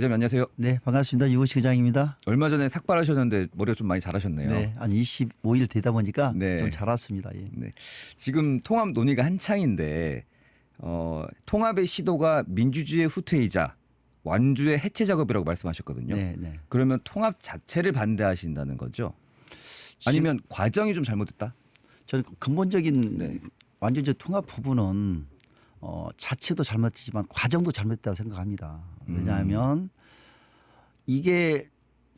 기자님 안녕하세요. 네, 반갑습니다. 유호식 회장입니다. 얼마 전에 삭발하셨는데 머리가 좀 많이 자라셨네요. 네, 한 25일 되다 보니까 네. 좀 자랐습니다. 예. 네. 지금 통합 논의가 한창인데 어, 통합의 시도가 민주주의의 후퇴이자 완주의 해체 작업이라고 말씀하셨거든요. 네, 네. 그러면 통합 자체를 반대하신다는 거죠? 아니면 과정이 좀 잘못됐다? 저는 근본적인 네. 완전히 통합 부분은 어, 자체도 잘못했지만 과정도 잘못됐다고 생각합니다. 음. 왜냐하면 이게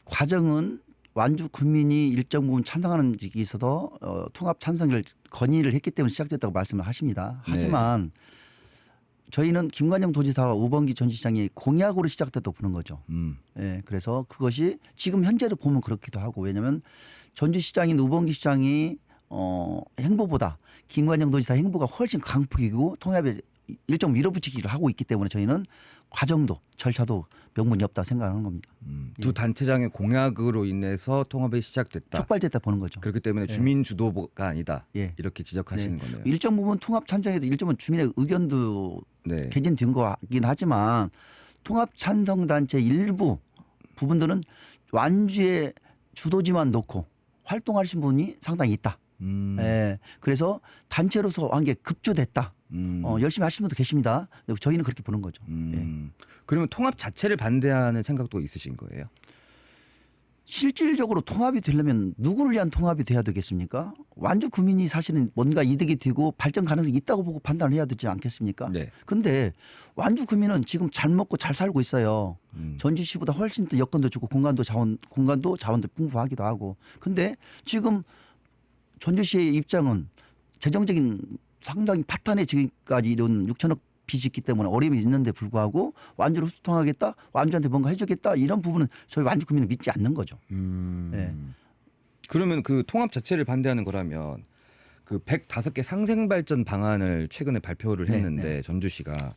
과정은 완주 국민이 일정 부분 찬성하는 적이 있어도 어, 통합 찬성을 건의를 했기 때문에 시작됐다고 말씀을 하십니다. 네. 하지만 저희는 김관영 도지사와 우범기 전 시장이 공약으로 시작됐다고 보는 거죠. 음. 예, 그래서 그것이 지금 현재로 보면 그렇기도 하고 왜냐하면 전주시장인 우범기 시장이 어, 행보보다 김관영 도지사 행보가 훨씬 강폭이고 통합에 일정 밀어붙이기를 하고 있기 때문에 저희는 과정도 절차도 명분이 없다 생각하는 겁니다. 음. 두 단체장의 공약으로 인해서 통합이 시작됐다. 촉발됐다 보는 거죠. 그렇기 때문에 주민 주도가 아니다. 예. 이렇게 지적하시는 네. 거네요. 일정 부분 통합 찬성에도 일정 부분 주민의 의견도 네. 개진된 거긴 하지만 통합 찬성 단체 일부 부분들은 완주의 주도지만 놓고 활동하신 분이 상당히 있다. 음. 예. 그래서 단체로서 한 게 급조됐다. 음. 어, 열심히 하시는 분도 계십니다. 근데 저희는 그렇게 보는 거죠. 예. 음. 그러면 통합 자체를 반대하는 생각도 있으신 거예요? 실질적으로 통합이 되려면 누구를 위한 통합이 돼야 되겠습니까? 완주 국민이 사실은 뭔가 이득이 되고 발전 가능성이 있다고 보고 판단을 해야 되지 않겠습니까? 네. 근데 완주 국민은 지금 잘 먹고 잘 살고 있어요. 음. 전주시보다 훨씬 더 여건도 좋고 공간도 자원 공간도 자원도 풍부하기도 하고. 근데 지금 전주시의 입장은 재정적인 상당히 파탄에 지금까지 이런 6천억 빚이 있기 때문에 어려움이 있는데 불구하고 완주를 소통하겠다, 완주한테 뭔가 해주겠다 이런 부분은 저희 완주 국민은 믿지 않는 거죠. 음. 네. 그러면 그 통합 자체를 반대하는 거라면 그 105개 상생 발전 방안을 최근에 발표를 네, 했는데 전주시가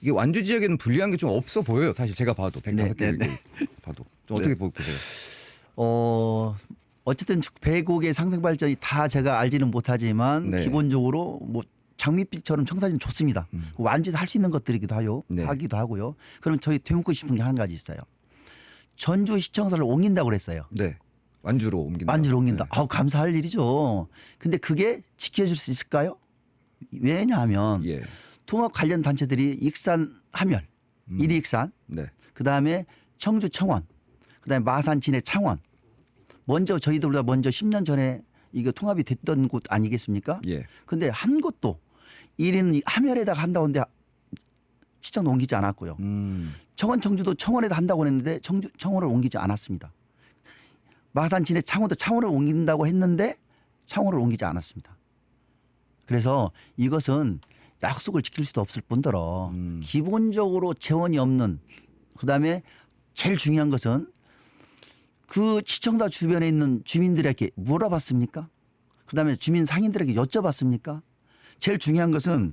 이게 완주 지역에는 불리한 게 좀 없어 보여요. 사실 제가 봐도 105개를 네, 네, 봐도 좀 어떻게 네. 보- 보세요? 어 어쨌든 배곡의 상생 발전이 다 제가 알지는 못하지만 네. 기본적으로 뭐 장밋빛처럼 청사진 좋습니다. 완전 할수 있는 것들이기도 하요 네. 하기도 하고요. 그럼 저희 되묻고 싶은 게 한 가지 있어요. 전주 시청사를 옮긴다고 그랬어요. 네. 완주로 옮긴다. 완주로 옮긴다. 네. 아우 감사할 일이죠. 근데 그게 지켜줄 수 있을까요? 왜냐하면 예. 통합 관련 단체들이 익산 함열, 음. 이리 익산, 네. 그다음에 청주 청원, 그다음에 마산 진해 창원. 먼저 저희들보다 먼저 10년 전에 이거 통합이 됐던 곳 아니겠습니까? 예. 근데 한 곳도 1위는 함열에다가 한다는데 시청 옮기지 않았고요. 음. 청원 청주도 청원에다 한다고 했는데 청주 청원을 옮기지 않았습니다. 마산 진해 창원도 창원을 옮긴다고 했는데 창원을 옮기지 않았습니다. 그래서 이것은 약속을 지킬 수도 없을 뿐더러 음. 기본적으로 재원이 없는 그다음에 제일 중요한 것은 그 시청자 주변에 있는 주민들에게 물어봤습니까? 그다음에 주민 상인들에게 여쭤봤습니까? 제일 중요한 것은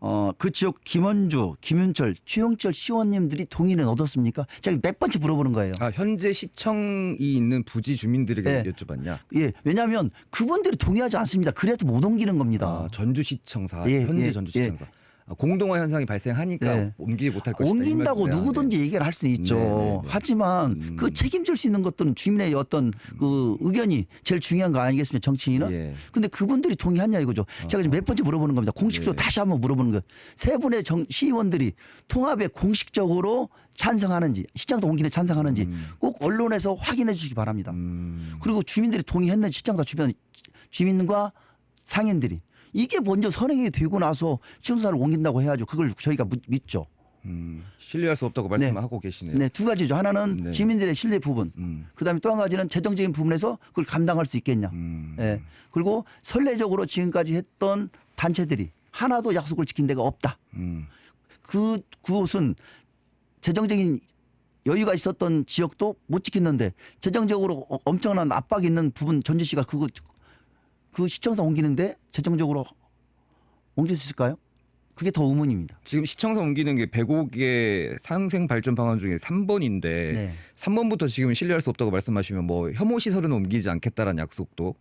어, 그 지역 김원주, 김윤철, 최영철 시원님들이 동의는 얻었습니까? 제가 몇 번째 물어보는 거예요. 아 현재 시청이 있는 부지 주민들에게 네. 여쭤봤냐? 예, 왜냐하면 그분들이 동의하지 않습니다. 그래서 못 옮기는 겁니다. 아, 전주시청사 예, 현재 예, 전주시청사 아, 공동화 현상이 발생하니까 네. 옮기지 못할 것이다. 옮긴다고. 누구든지 얘기를 할 수 있죠. 네, 네, 네. 하지만 음. 그 책임질 수 있는 것들은 주민의 어떤 그 의견이 제일 중요한 거 아니겠습니까? 정치인은. 예. 근데 그분들이 동의하냐 이거죠. 제가 지금 몇 번째 물어보는 겁니다. 공식적으로 네. 다시 한번 물어보는 거예요. 세 분의 정, 시의원들이 통합에 공식적으로 찬성하는지 시장도 옮기는 찬성하는지 꼭 언론에서 확인해 주시기 바랍니다. 음. 그리고 주민들이 동의했는지 시장사 주변 주민과 상인들이 이게 먼저 선행이 되고 나서 시청사를 옮긴다고 해야죠. 그걸 저희가 묻- 믿죠. 음, 신뢰할 수 없다고 말씀하고 계시네요. 네, 두 가지죠. 하나는 네. 시민들의 신뢰 부분. 음, 그다음에 또 한 가지는 재정적인 부분에서 그걸 감당할 수 있겠냐. 음, 예. 그리고 선례적으로 지금까지 했던 단체들이 하나도 약속을 지킨 데가 없다. 음, 그 그곳은 재정적인 여유가 있었던 지역도 못 지켰는데 재정적으로 어- 엄청난 압박이 있는 부분 전주 시가 그거 그 시청사 옮기는데 재정적으로 옮길 수 있을까요? 그게 더 의문입니다. 지금 시청사 옮기는 게 105개 상생 발전 방안 중에 3번인데 네. 3번부터 지금 신뢰할 수 없다고 말씀하시면 뭐 혐오 시설은 옮기지 않겠다라는 약속도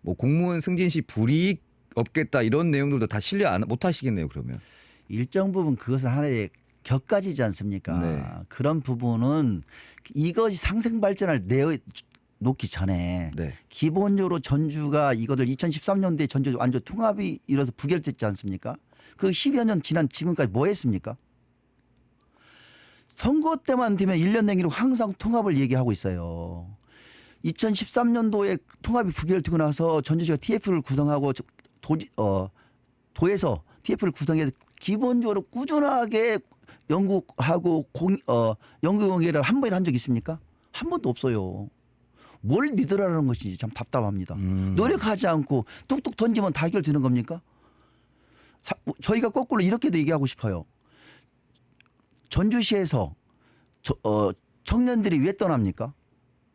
뭐 공무원 승진 시 불이익 없겠다 이런 내용들도 다 신뢰 안, 못 하시겠네요 그러면. 일정 부분 그것은 하나의 격가지지 않습니까? 네. 그런 부분은 이것이 상생 발전을 내어 놓기 전에 네. 기본적으로 전주가 이것을 2013년도에 전주 완전 통합이 이뤄서 부결됐지 않습니까? 그 10여 년 지난 지금까지 뭐 했습니까? 선거 때만 되면 1년 내기로 항상 통합을 얘기하고 있어요. 2013년도에 통합이 부결되고 나서 전주시가 TF를 구성하고 저- 도지, 어, 도에서 TF를 구성해서 기본적으로 꾸준하게 연구하고 공, 어, 연구 공개를 한 번이나 한적 있습니까? 한 번도 없어요. 뭘 믿으라는 것인지 참 답답합니다. 음. 노력하지 않고 뚝뚝 던지면 다 해결되는 겁니까? 사- 저희가 거꾸로 이렇게도 얘기하고 싶어요. 전주시에서 저, 어, 청년들이 왜 떠납니까?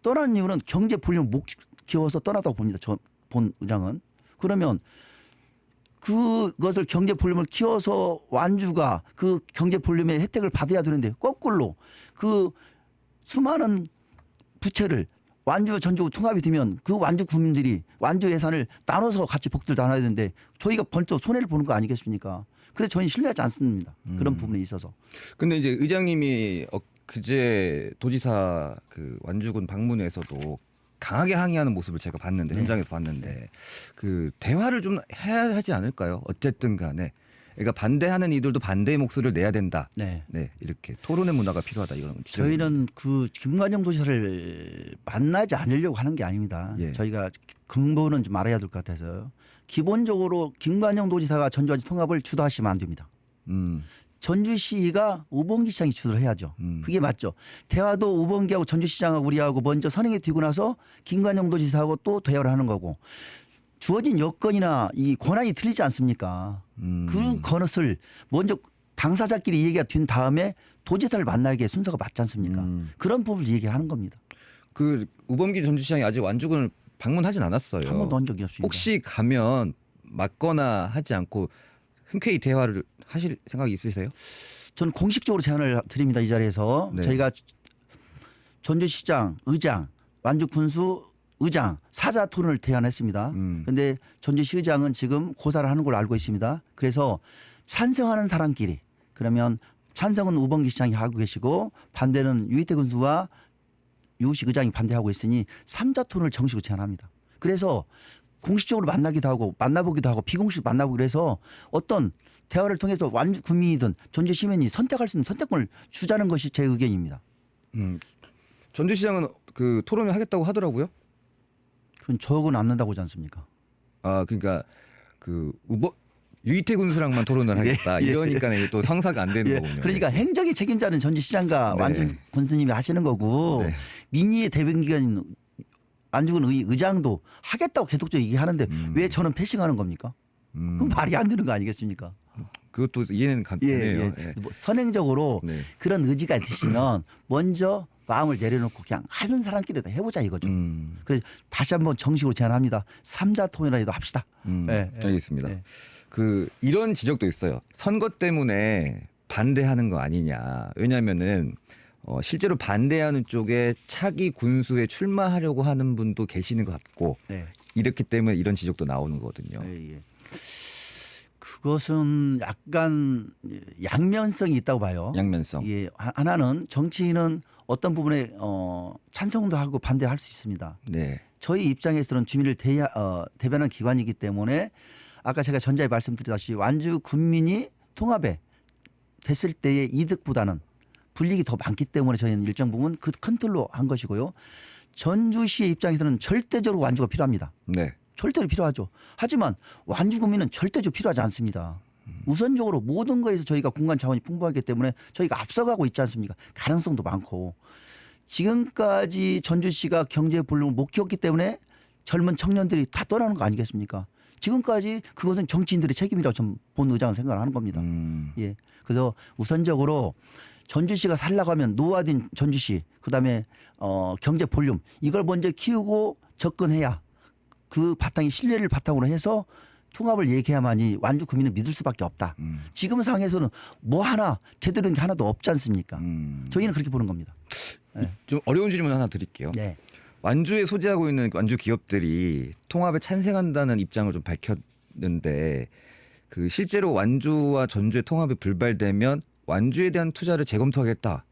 떠나는 이유는 경제 불륜 못 키워서 떠나다고 봅니다. 저 본 의장은 그러면 그것을 경제 볼륨을 키워서 완주가 그 경제 볼륨의 혜택을 받아야 되는데 거꾸로 그 수많은 부채를 완주 전주 통합이 되면 그 완주 국민들이 완주 예산을 나눠서 같이 복들 나눠야 되는데 저희가 번쩍 손해를 보는 거 아니겠습니까? 그래서 저희는 신뢰하지 않습니다. 그런 부분에 있어서. 근데 이제 의장님이 어, 그제 도지사 그 완주군 방문에서도 강하게 항의하는 모습을 제가 봤는데 네. 현장에서 봤는데 그 대화를 좀 해야 하지 않을까요? 어쨌든 간에 그러니까 반대하는 이들도 반대의 목소리를 내야 된다. 네. 네 이렇게 토론의 문화가 필요하다 이런 지적. 저희는 그 김관영 도지사를 만나지 않으려고 하는 게 아닙니다. 예. 저희가 근본은 좀 알아야 될 것 같아서요. 기본적으로 김관영 도지사가 전주와지 통합을 주도하시면 안 됩니다. 음, 전주시가 우봉기 시장이 주도를 해야죠. 음. 그게 맞죠. 대화도 우봉기하고 전주시장하고 우리하고 먼저 선행에 뒤고 나서 김관영 도지사하고 또 대화를 하는 거고 주어진 여건이나 이 권한이 틀리지 않습니까? 음. 그 것을 먼저 당사자끼리 얘기가 된 다음에 도지사를 만나게 순서가 맞지 않습니까? 음. 그런 부분을 얘기를 하는 겁니다. 그 우범기 전주시장이 아직 완주군을 방문하진 않았어요. 한 번도 한 적이 없습니다. 혹시 가면 맞거나 하지 않고 흔쾌히 대화를 하실 생각이 있으세요? 저는 공식적으로 제안을 드립니다. 이 자리에서 네. 저희가 전주시장, 의장, 완주 군수 의장 사자 토론을 제안했습니다. 음. 근데 전주시 의장은 지금 고사를 하는 걸로 알고 있습니다. 그래서 찬성하는 사람끼리 그러면 찬성은 우범기 시장이 하고 계시고 반대는 유희태 군수와 유우식 의장이 반대하고 있으니 삼자 토론을 정식으로 제안합니다. 그래서 공식적으로 만나기도 하고 만나보기도 하고 비공식 만나보기로 해서 어떤 대화를 통해서 완주 국민이든 전주 시민이 선택할 수 있는 선택권을 주자는 것이 제 의견입니다. 음. 전주시장은 그 토론을 하겠다고 하더라고요. 그건 적은 않는다고 하지 않습니까? 아 그러니까 그 우버 유이태 군수랑만 토론을 하겠다 예, 예. 이러니까 이게 또 성사가 안 되는 예, 거군요. 그러니까 행정의 책임자는 전주시장과 네. 완전 군수님이 하시는 거고 네. 민의의 대변기관인 안주근 의, 의장도 하겠다고 계속적으로 얘기하는데 음. 왜 저는 패싱하는 겁니까? 음, 그럼 말이 안 되는 거 아니겠습니까? 그것도 이해는 가- 되네요. 예. 뭐 선행적으로 네. 그런 의지가 있으시면 먼저 마음을 내려놓고 그냥 하는 사람끼리 다 해보자 이거죠. 음, 그래서 다시 한번 정식으로 제안합니다. 삼자 통일이라도 합시다. 음, 네, 네. 알겠습니다. 네. 그 이런 지적도 있어요. 선거 때문에 반대하는 거 아니냐. 왜냐하면은 어, 실제로 반대하는 쪽에 차기 군수에 출마하려고 하는 분도 계시는 것 같고 네. 이렇기 때문에 이런 지적도 나오는 거거든요. 예, 예. 그것은 약간 양면성이 있다고 봐요. 양면성. 예, 하- 하나는 정치인은 어떤 부분에 어, 찬성도 하고 반대할 수 있습니다. 네. 저희 입장에서는 주민을 대, 어, 대변하는 기관이기 때문에 아까 제가 전자에 말씀드렸다시피 완주 군민이 통합에 됐을 때의 이득보다는 불이익이 더 많기 때문에 저희는 일정 부분 그 컨트롤로 한 것이고요. 전주시의 입장에서는 절대적으로 완주가 필요합니다. 네. 절대로 필요하죠. 하지만 완주 구민은 절대적으로 필요하지 않습니다. 우선적으로 모든 거에서 저희가 공간 자원이 풍부하기 때문에 저희가 앞서가고 있지 않습니까? 가능성도 많고 지금까지 전주시가 경제 볼륨을 못 키웠기 때문에 젊은 청년들이 다 떠나는 거 아니겠습니까? 지금까지 그것은 정치인들의 책임이라고 좀본 의장은 생각하는 겁니다. 음, 예. 그래서 우선적으로 전주시가 살라고 하면 노화된 전주시, 그다음에 어 경제 볼륨 이걸 먼저 키우고 접근해야 그 바탕이 신뢰를 바탕으로 해서 통합을 얘기해야만이 완주 국민을 믿을 수밖에 없다. 음, 지금 상황에서는 뭐 하나 제대로 된 게 하나도 없지 않습니까? 음. 저희는 그렇게 보는 겁니다. 좀 어려운 질문 하나 드릴게요. 네. 완주에 소재하고 있는 완주 기업들이 통합에 찬성한다는 입장을 좀 밝혔는데 그 실제로 완주와 전주의 통합이 불발되면 완주에 대한 투자를 재검토하겠다.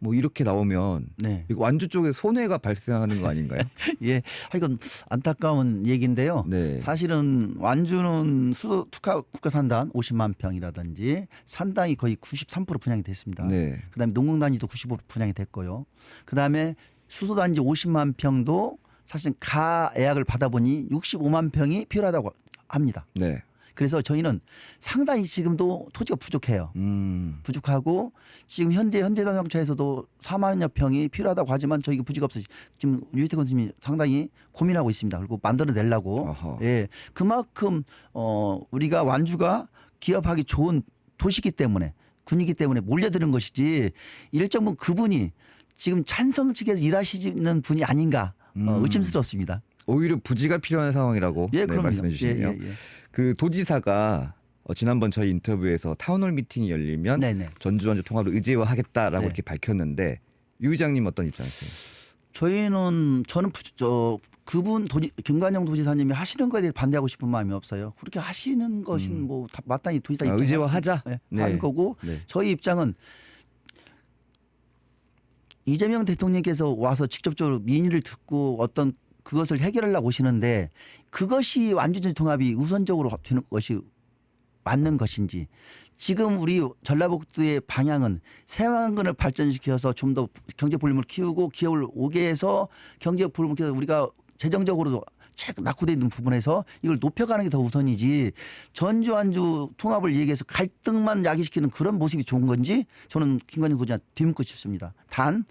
뭐 이렇게 나오면 네. 이거 완주 쪽에 손해가 발생하는 거 아닌가요? 예. 하여간 안타까운 얘기인데요. 네. 사실은 완주는 수도 특화 국가 산단 50만 평이라든지 산당이 거의 93% 분양이 됐습니다. 네. 그다음에 농공단지도 95% 분양이 됐고요. 그다음에 수소단지 50만 평도 사실 가 예약을 받아보니 65만 평이 필요하다고 합니다. 네. 그래서 저희는 상당히 지금도 토지가 부족해요. 음. 부족하고 지금 현재 현대자동차에서도 4만여 평이 필요하다고 하지만 저희가 부지가 없어서 지금 유희태 건설님이 상당히 고민하고 있습니다. 그리고 만들어내려고 어허. 예 그만큼 어 우리가 완주가 기업하기 좋은 도시기 때문에 군이기 때문에 몰려드는 것이지 일정 부분 그분이 지금 찬성 측에서 일하시는 분이 아닌가 어, 음. 의심스럽습니다. 오히려 부지가 필요한 상황이라고 예, 네. 말씀해 주시네요. 예, 예, 예. 그 도지사가 어, 지난번 저희 인터뷰에서 타운홀 미팅이 열리면 네네. 전주 완주 통합을 의제화하겠다라고 네. 이렇게 밝혔는데 유 의장님 어떤 입장이세요? 저희는 저는 부- 저 그분 도지, 김관영 도지사님이 하시는 거에 대해 반대하고 싶은 마음이 없어요. 그렇게 하시는 것은 뭐 다- 마땅히 도지사 아, 입장에 의제화하자. 네, 네. 할 거고 네. 저희 입장은 이재명 대통령께서 와서 직접적으로 민의를 듣고 어떤 그것을 해결하려고 오시는데 그것이 완주적 통합이 우선적으로 되는 것이 맞는 것인지 지금 우리 전라북도의 방향은 새만근을 발전시켜서 좀 더 경제 볼륨을 키우고 기업을 오게 해서 경제 볼륨을 키워서 우리가 재정적으로도 책 낙후되어 있는 부분에서 이걸 높여가는 게 더 우선이지 전주 완주 통합을 얘기해서 갈등만 야기시키는 그런 모습이 좋은 건지 저는 김관영 도지사 뒤묻고 싶습니다. 단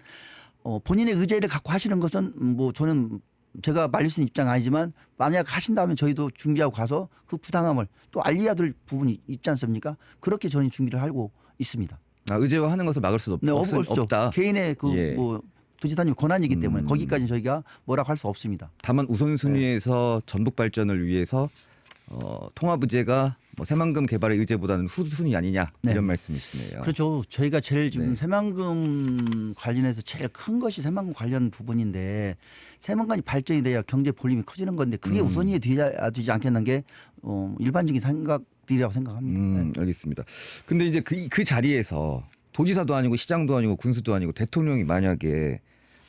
어, 본인의 의제를 갖고 하시는 것은 음, 뭐 저는 제가 말릴 수 있는 입장 아니지만 만약 하신다면 저희도 중지하고 가서 그 부당함을 또 알려야 될 부분이 있지 않습니까? 그렇게 저는 준비를 하고 있습니다. 아, 의제화 하는 것을 막을 수 없, 네, 없, 없다. 개인의 그 예. 뭐 도지사님 권한이기 때문에 음. 거기까지 저희가 뭐라고 할 수 없습니다. 다만 네. 우선순위에서 전북 발전을 위해서 어, 통합 의제가 뭐 새만금 개발의 의제보다는 후순위 아니냐 네. 이런 말씀이시네요. 그렇죠. 저희가 제일 지금 네. 새만금 관련해서 제일 큰 것이 새만금 관련 부분인데 새만금이 발전이 돼야 경제 볼륨이 커지는 건데 그게 음. 우선이 되지 않겠는 게 어, 일반적인 생각들이라고 생각합니다. 음, 네. 알겠습니다. 근데 이제 그, 그 자리에서 도지사도 아니고 시장도 아니고 군수도 아니고 대통령이 만약에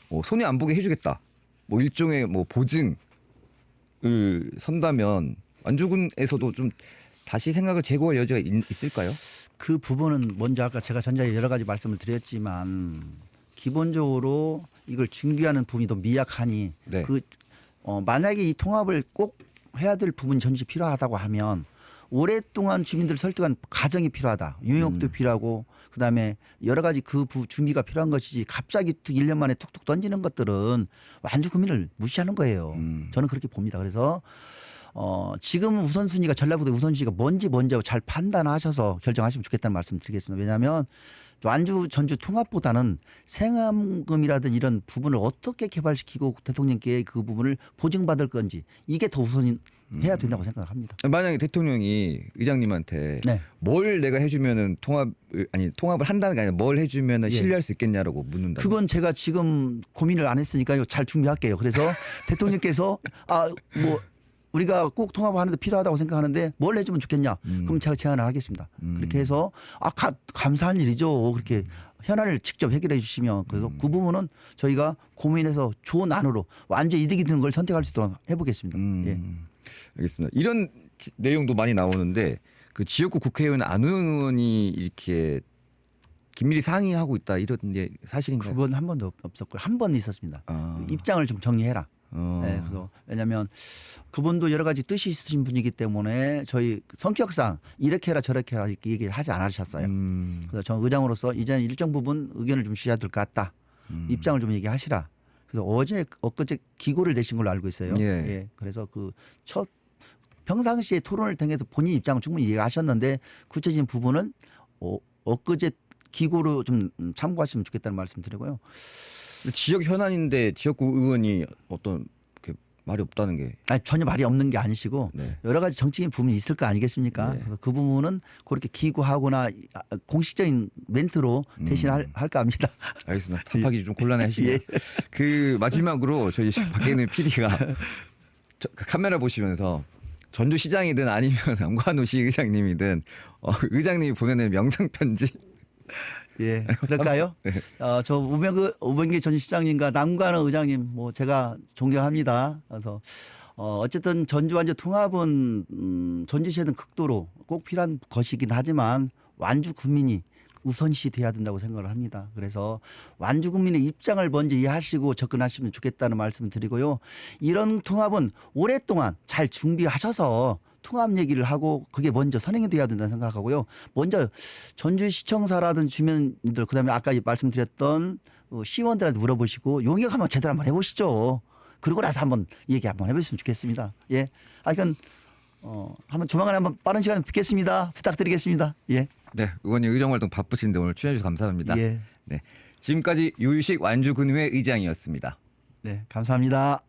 뭐 손해 안 보게 해주겠다. 뭐 일종의 뭐 보증을 선다면 완주군에서도 좀 다시 생각을 재고할 여지가 있, 있을까요? 그 부분은 먼저 아까 제가 전자에 여러 가지 말씀을 드렸지만 기본적으로 이걸 중개하는 부분이 더 미약하니 네. 그 어, 만약에 이 통합을 꼭 해야 될 부분이 전시 필요하다고 하면 오랫동안 주민들 설득한 과정이 필요하다. 유용업도 음. 필요하고 그다음에 여러 가지 그 부, 준비가 필요한 것이지 갑자기 툭 1년 만에 툭툭 던지는 것들은 완주 국민을 무시하는 거예요. 음. 저는 그렇게 봅니다. 그래서 어, 지금 우선순위가 전라북도 우선순위가 뭔지 먼저 잘 판단하셔서 결정하시면 좋겠다는 말씀 드리겠습니다. 왜냐하면 완주 전주 통합보다는 생암금이라든 이런 부분을 어떻게 개발시키고 대통령께 그 부분을 보증받을 건지 이게 더 우선 해야 된다고 생각합니다. 만약에 대통령이 의장님한테 네. 뭘 내가 해주면은 통합 아니 통합을 한다는 게 아니라 뭘 해주면은 예. 신뢰할 수 있겠냐라고 묻는다. 그건 제가 지금 고민을 안 했으니까요. 잘 준비할게요. 그래서 대통령께서 아 뭐 우리가 꼭 통합하는데 필요하다고 생각하는데 뭘 해주면 좋겠냐? 음. 그럼 제가 제안을 하겠습니다. 음. 그렇게 해서 아 가, 감사한 일이죠. 그렇게 현안을 직접 해결해 주시면 그래서 음. 그 부분은 저희가 고민해서 좋은 안으로 완전 이득이 되는 걸 선택할 수 있도록 해보겠습니다. 음, 예. 알겠습니다. 이런 지- 내용도 많이 나오는데 그 지역구 국회의원 안우영 의원이 이렇게 긴밀히 상의하고 있다 이런 게 사실인가요? 그건 한 번도 없었고요. 한 번 있었습니다. 아, 입장을 좀 정리해라. 어. 네, 그래서 왜냐하면 그분도 여러 가지 뜻이 있으신 분이기 때문에 저희 성격상 이렇게 해라 저렇게 해라 이렇게 얘기하지 않으셨어요. 음, 그래서 저 의장으로서 이제는 일정 부분 의견을 좀 주셔야 될 것 같다. 음. 입장을 좀 얘기하시라. 그래서 어제 엊그제 기고를 내신 걸로 알고 있어요. 예. 그래서 그 첫 평상시에 토론을 통해서 본인 입장을 충분히 얘기하셨는데 구체적인 부분은 어, 엊그제 기고로 좀 참고하시면 좋겠다는 말씀 드리고요. 지역 현안인데 지역구 의원이 어떤 이렇게 말이 없다는 게 아니, 전혀 말이 없는 게 아니시고 네. 여러 가지 정치적인 부분이 있을 거 아니겠습니까? 네. 그래서 그 부분은 그렇게 기구하거나 아, 공식적인 멘트로 대신 할, 할까 합니다. 알겠습니다. 답하기 좀 곤란해 하시네요. 예. 그 마지막으로 저희 밖에 있는 PD가 카메라 보시면서 전주시장이든 아니면 안관우 시 의장님이든 어, 의장님이 보내는 명상 편지 예, 그럴까요? 어, 저 우병기, 우병기 전 시장님과 남관호 의장님 뭐 제가 존경합니다. 그래서 어, 어쨌든 전주 완주 통합은 음, 전주시에는 극도로 꼭 필요한 것이긴 하지만 완주 국민이 우선시 돼야 된다고 생각을 합니다. 그래서 완주 국민의 입장을 먼저 이해하시고 접근하시면 좋겠다는 말씀을 드리고요. 이런 통합은 오랫동안 잘 준비하셔서 통합 얘기를 하고 그게 먼저 선행이 돼야 된다고 생각하고요. 먼저 전주시청사라든 주민들 그다음에 아까 말씀드렸던 어, 시의원들한테 물어보시고 용역 한번 제대로 한번 해보시죠. 그러고 나서 한번 얘기 한번 해보시면 좋겠습니다. 예. 아, 이건 어, 한번 조만간에 한번 빠른 시간에 뵙겠습니다. 부탁드리겠습니다. 예. 네, 의원님 의정 활동 바쁘신데 오늘 출연해 주셔서 감사합니다. 예. 네, 지금까지 유유식 완주군의회 의장이었습니다. 네, 감사합니다.